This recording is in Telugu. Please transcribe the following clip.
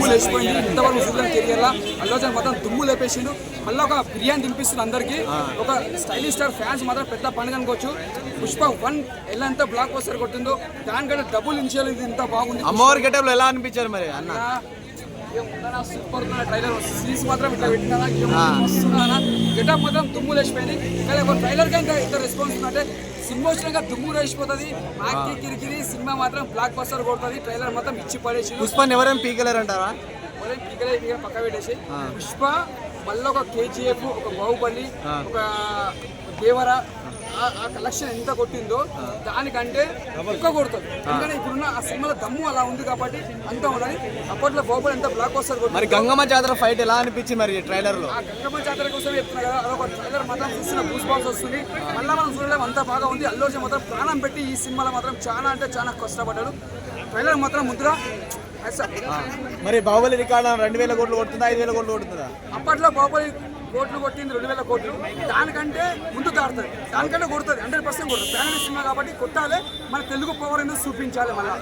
దుమ్ము లేచిపోయింది. ఇంతవరకు చూడడానికి కెరియర్లా అల్లు అర్జున్ మొత్తం దుమ్ము లేపేసిండు. మళ్ళీ ఒక బిర్యానీ తినిపిస్తుంది అందరికి. ఒక స్టైలిష్ స్టార్ ఫ్యాన్స్ మాత్రం పెద్ద పండుగ అనుకోవచ్చు. పుష్ప వన్ ఎలా ఎంత బ్లాక్ బస్టర్ కొట్టిందో దానికంటే డబుల్ ఇన్షియల్ ఇది ఇంత బాగుంది. అమ్మవారి గెటప్లో ఎలా అనిపించారు మరి అన్న? సూపర్ ట్రైలర్ సీన్స్ మాత్రం ఇట్లా పెట్టినా గెటప్ మాత్రం దుమ్ము లేచిపోయింది. కానీ ఒక ట్రైలర్ ఇంకా ఇంత రెస్పాన్స్ ఉందంటే సినిమా వచ్చినాక దుమ్ము లేచిపోతుంది మాకి కిరికిరి సినిమా మాత్రం బ్లాక్ బస్టర్ కొడుతుంది ట్రైలర్ మాత్రం ఇచ్చి పడేసి పుష్పని ఎవరేం పీకలేరంటారా? మొదలు పీకలే పీకలే పక్క పెట్టేసి. పుష్ప మళ్ళీ ఒక కేజీఎఫ్ ఒక బాహుబలి ఒక దేవర ఆ- కలెక్షన్ ఎంత కొట్టిందో దానికంటే ఒక్క కొడుతుంది. ఎందుకంటే ఇప్పుడున్న ఆ సినిమాలో దమ్ము అలా ఉంది కాబట్టి అంత ఉన్నది అప్పట్లో బాహుబలి ఎంత బ్లాక్ బస్టర్ మరి గంగమ్మ జాతర ఫైట్ ఎలా అనిపించింది మరి ట్రైలర్లో? గంగమ్మ జాతర కోసం చెప్తున్నా కదా అదొక ట్రైలర్ మాత్రం చూస్తున్న గూస్ బాక్స్ వస్తుంది. మళ్ళీ మనం చూడలేము అంత బాగా ఉంది. అల్లు అర్జున్ మాత్రం ప్రాణం పెట్టి ఈ సినిమాలో మాత్రం చాలా అంటే చాలా కష్టపడ్డాడు. ట్రైలర్ మాత్రం ముద్ర అస- మరి బాహుబలి రికార్డ్ రెండు వేల కోట్లు కొడుతుందా ఐదు వేల కోట్లు కొడుతుందా? అప్పట్లో బాహుబలి కోట్లు కొట్టింది రెండు వేల కోట్లు. దానికంటే ముందు తాడుతుంది దానికంటే కొడుతుంది. హండ్రెడ్ పర్సెంట్ కొడుతుంది. ఫ్యామిలీ సినిమా కాబట్టి కొట్టాలి. మన తెలుగు పవర్ అనేది చూపించాలి మళ్ళీ.